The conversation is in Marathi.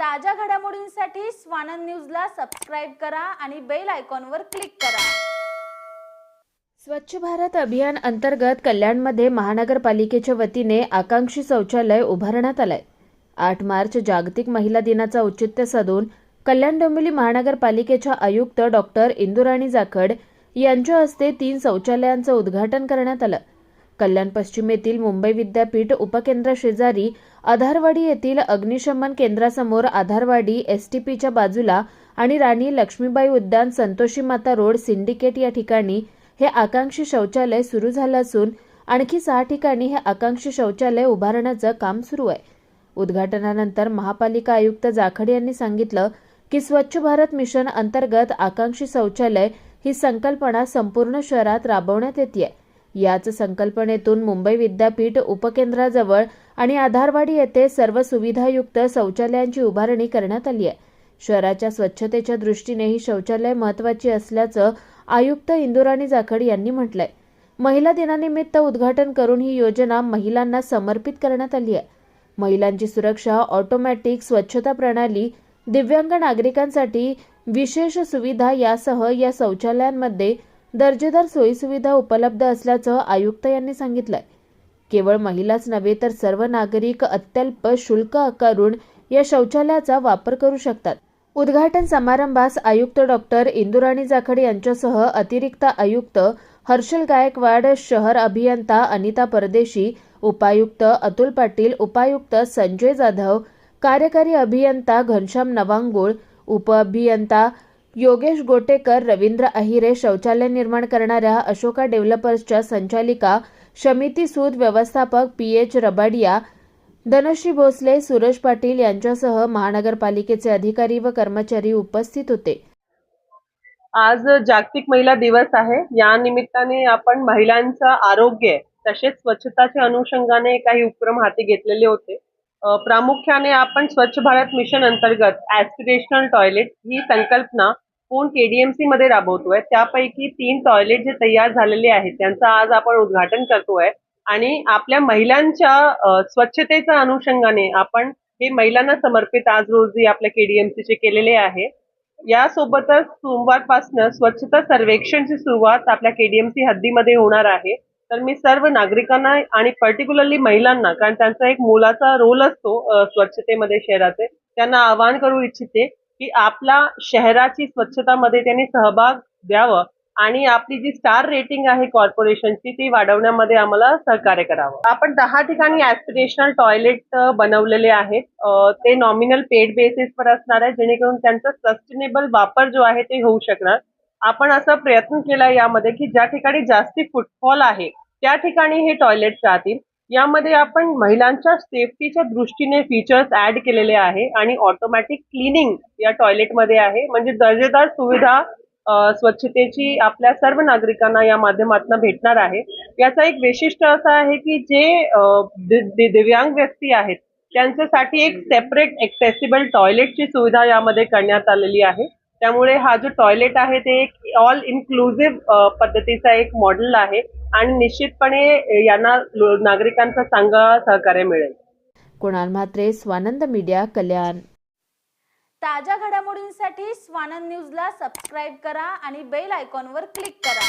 ताज्या घडामोडींसाठी स्वानंद न्यूजला सबस्क्राईब करा आणि बेल आयकॉनवर क्लिक करा. स्वच्छ भारत अभियान अंतर्गत कल्याणमध्ये महानगरपालिकेच्या वतीने आकांक्षी शौचालय उभारण्यात आलंय. आठ मार्च जागतिक महिला दिनाचा औचित्य साधून कल्याण डोंबिवली महानगरपालिकेच्या आयुक्त डॉक्टर इंदुराणी जाखड यांच्या हस्ते तीन शौचालयांचं उद्घाटन करण्यात आलं. कल्याण पश्चिमेतील मुंबई विद्यापीठ उपकेंद्राशेजारी आधारवाडी येथील अग्निशमन केंद्रासमोर आधारवाडी एसटीपीच्या बाजूला आणि राणी लक्ष्मीबाई उद्यान संतोषी माता रोड सिंडिकेट या ठिकाणी हे आकांक्षी शौचालय सुरू झालं असून आणखी सहा ठिकाणी हे आकांक्षी शौचालय उभारण्याचं काम सुरू आहे. उद्घाटनानंतर महापालिका आयुक्त जाखड यांनी सांगितलं की स्वच्छ भारत मिशन अंतर्गत आकांक्षी शौचालय ही संकल्पना संपूर्ण शहरात राबवण्यात येते याच संकल्पनेतून मुंबई विद्यापीठ उपकेंद्राजवळ आणि आधारवाडी येथे सर्व सुविधायुक्त शौचालयांची उभारणी करण्यात आली आहे. शहराच्या स्वच्छतेच्या दृष्टीने ही शौचालय महत्वाची असल्याचं आयुक्त इंदुराणी जाखड यांनी म्हटलंय. महिला दिनानिमित्त उद्घाटन करून ही योजना महिलांना समर्पित करण्यात आली आहे. महिलांची सुरक्षा ऑटोमॅटिक स्वच्छता प्रणाली दिव्यांग नागरिकांसाठी विशेष सुविधा यासह या शौचालयांमध्ये दर्जेदार सोयीसुविधा उपलब्ध असल्याचं आयुक्त यांनी सांगितलंय. केवळ महिलाच नव्हे तर सर्व नागरिक अत्यल्प शुल्क आकारून या शौचालयाचा वापर करू शकतात. उद्घाटन समारंभास आयुक्त डॉक्टर इंदुराणी जाखड यांच्यासह अतिरिक्त आयुक्त हर्षल गायकवाड शहर अभियंता अनिता परदेशी उपायुक्त अतुल पाटील उपायुक्त संजय जाधव कार्यकारी अभियंता घनश्याम नवांगुळ उपअभियंता योगेश गोटेकर रवींद्र अहिरे शौचालय निर्माण करणाऱ्या अशोका डेव्हलपर्सच्या संचालिका शमिती सूद व्यवस्थापक पी एच रबाडिया धनश्री भोसले सुरेश पाटील यांच्यासह महानगरपालिकेचे अधिकारी व कर्मचारी उपस्थित होते. आज जागतिक महिला दिवस आहे. या निमित्ताने आपण महिलांचं आरोग्य तसेच स्वच्छताच्या अनुषंगाने काही उपक्रम हाती घेतलेले होते. प्रामुख्याने आपण स्वच्छ भारत मिशन अंतर्गत ऍस्पिरेशनल टॉयलेट ही संकल्पना पूर्ण केडीएमसी मध्ये राबवतोय त्यापैकी तीन टॉयलेट जे तयार झालेले आहेत त्यांचं आज आपण उद्घाटन करतोय. आणि आपल्या महिलांच्या स्वच्छतेच्या अनुषंगाने आपण हे महिलांना समर्पित आज रोजी आपल्या केडीएमसीचे केलेले आहे यासोबतच सोमवारपासून स्वच्छता सर्वेक्षणची सुरुवात आपल्या केडीएमसी हद्दीमध्ये होणार आहे. तर मी सर्व नागरिकांना आणि पर्टिक्युलरली महिलांना कारण त्यांचा एक मोलाचा रोल असतो स्वच्छतेमध्ये शहराचे त्यांना आवाहन करू इच्छिते की आपला शहराची स्वच्छतामध्ये त्यांनी सहभाग द्यावं आणि आपली जी स्टार रेटिंग आहे कॉर्पोरेशनची ती वाढवण्यामध्ये आम्हाला सहकार्य करावं. आपण दहा ठिकाणी ऍस्पिरेशनल टॉयलेट बनवलेले आहेत. ते नॉमिनल पेड बेसिसवर असणार आहे जेणेकरून त्यांचा सस्टेनेबल वापर जो आहे ते होऊ शकणार. आपण असा प्रयत्न केला यामध्ये की ज्या ठिकाणी जास्ती फुटफॉल आहे त्या ठिकाणी हे टॉयलेट राहतील. यामध्ये आपण महिलांच्या सेफ्टीच्या दृष्टीने फीचर्स ऍड केलेले आहे आणि ऑटोमॅटिक क्लिनिंग या टॉयलेटमध्ये आहे. म्हणजे दर्जेदार सुविधा स्वच्छतेची आपल्या सर्व नागरिकांना या माध्यमातून भेटणार आहे. याचा एक वैशिष्ट्य असं आहे की जे दि- दि- दिव्यांग व्यक्ती आहेत त्यांच्यासाठी एक सेपरेट एक्सेसिबल टॉयलेटची सुविधा यामध्ये करण्यात आलेली आहे. त्यामुळे हा जो टॉयलेट आहे ते एक ऑल इन्क्लुझिव्ह पद्धतीचा एक मॉडेल आहे आणि निश्चितपणे यांना नागरिकांचा चांगला सहकार्य मिळेल. कुणाल म्हात्रे स्वानंद मीडिया कल्याण. ताज्या घडामोडींसाठी स्वानंद न्यूजला सबस्क्राईब करा आणि बेल आयकॉनवर क्लिक करा.